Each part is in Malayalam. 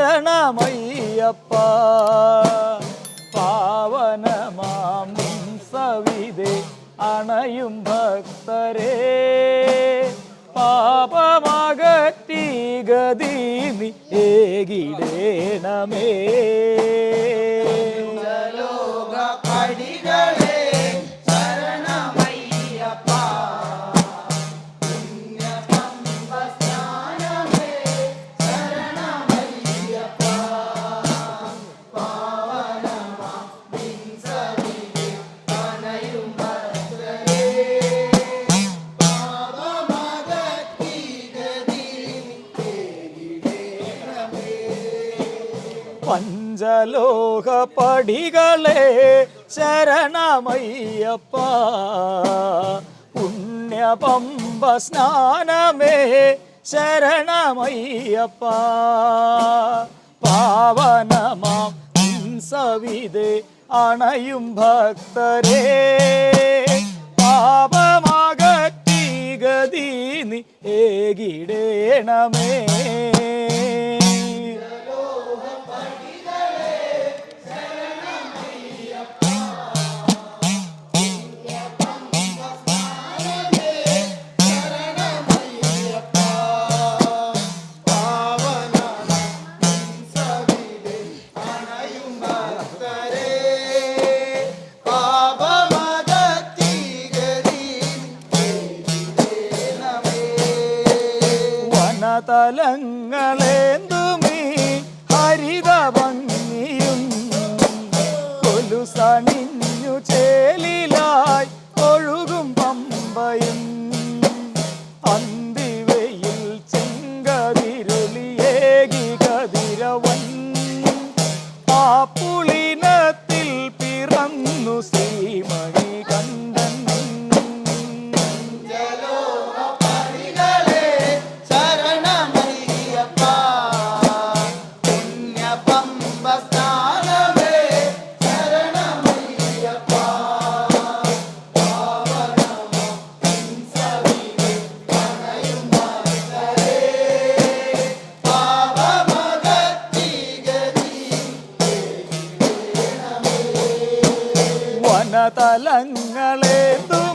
ശരണമയ്യപ്പ. പാവനമാം സവിതേ അണയും ഭക്തരെ. പാപമകറ്റി ഗതി ഏകിടേണമേ. പഞ്ചലോക പടികളെ ശരണമയ്യപ്പ. പുണ്യപമ്പ സ്നാനമേ ശരണമയ്യപ്പ. പാവനമാം സവിതേ അണയും ഭക്തരെ. പാപമകറ്റി ഗതി ഏകിടേണമേ. വനതലങ്ങളേന്തുമീ വനതലങ്ങളേതുമീ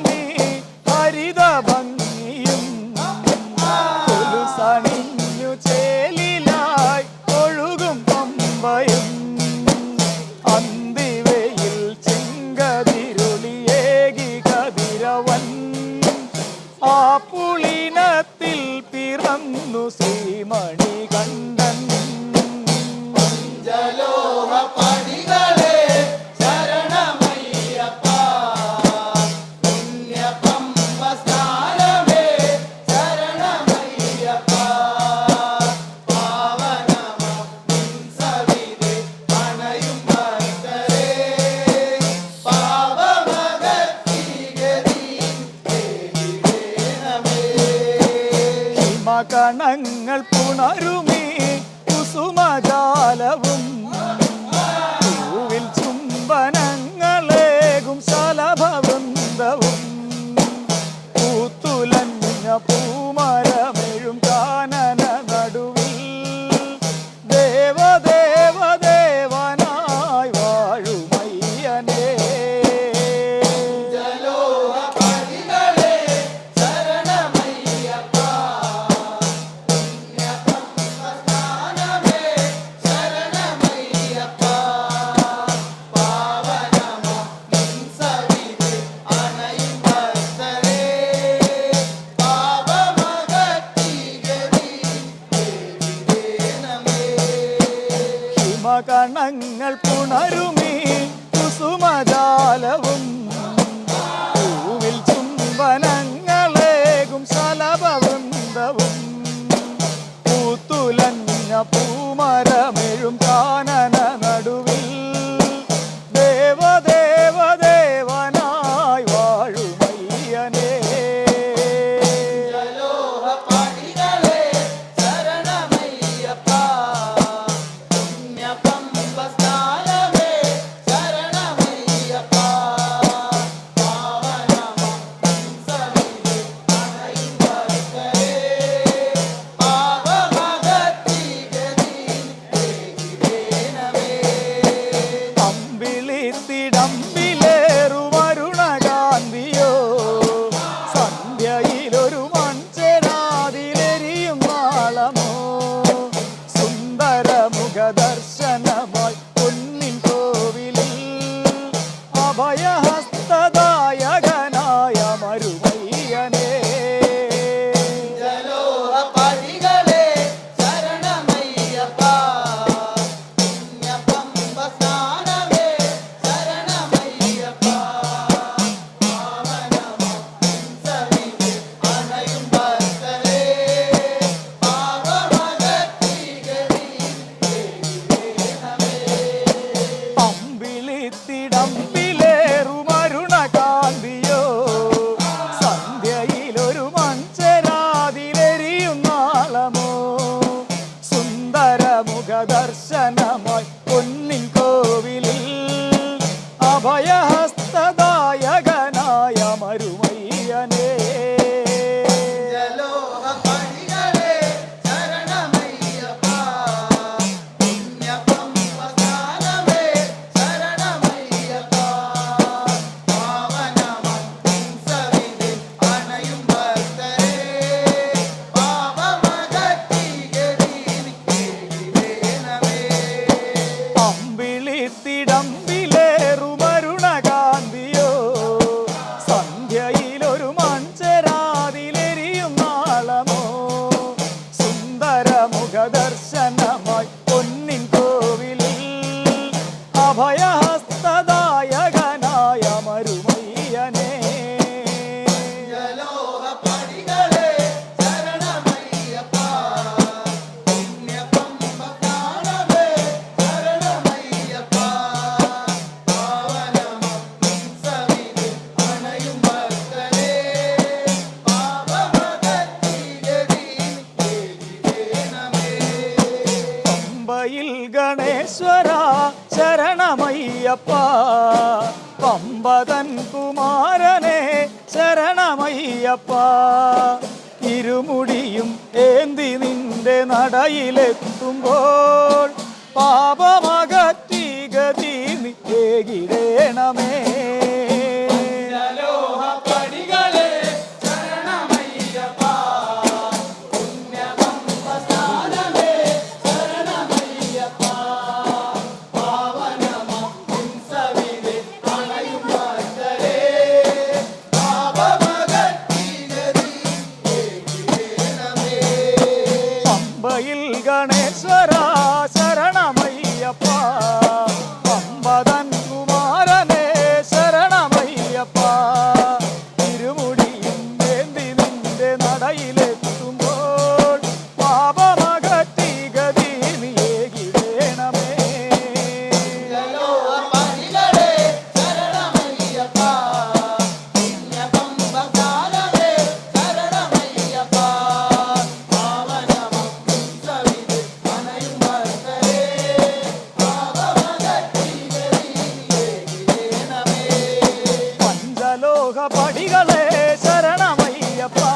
ഹിമകണങ്ങൾ പുണരുമീ കുസുമജാലവും. പൂവിൽ ചുംബനങ്ങളേകും ശലഭവൃന്ദവും. പൂത്തുലഞ്ഞ പൂമരമെഴും ഹിമകണങ്ങൾ പുണരുമീ കുസുമജാലവും ലോകദർശനമായി പൊന്നിൻ കോവിലിൽ അഭയ അയ്യപ്പ പമ്പതൻ കുമാരനെ ശരണമയ്യപ്പ. ഇരുമുടിയും ഏന്തി നിന്റെ നടയിലെത്തുമ്പോൾ പാപമകറ്റി ഗതി നിത്തേകിടേണമേ olmadan படிகளே சரணமையப்பா.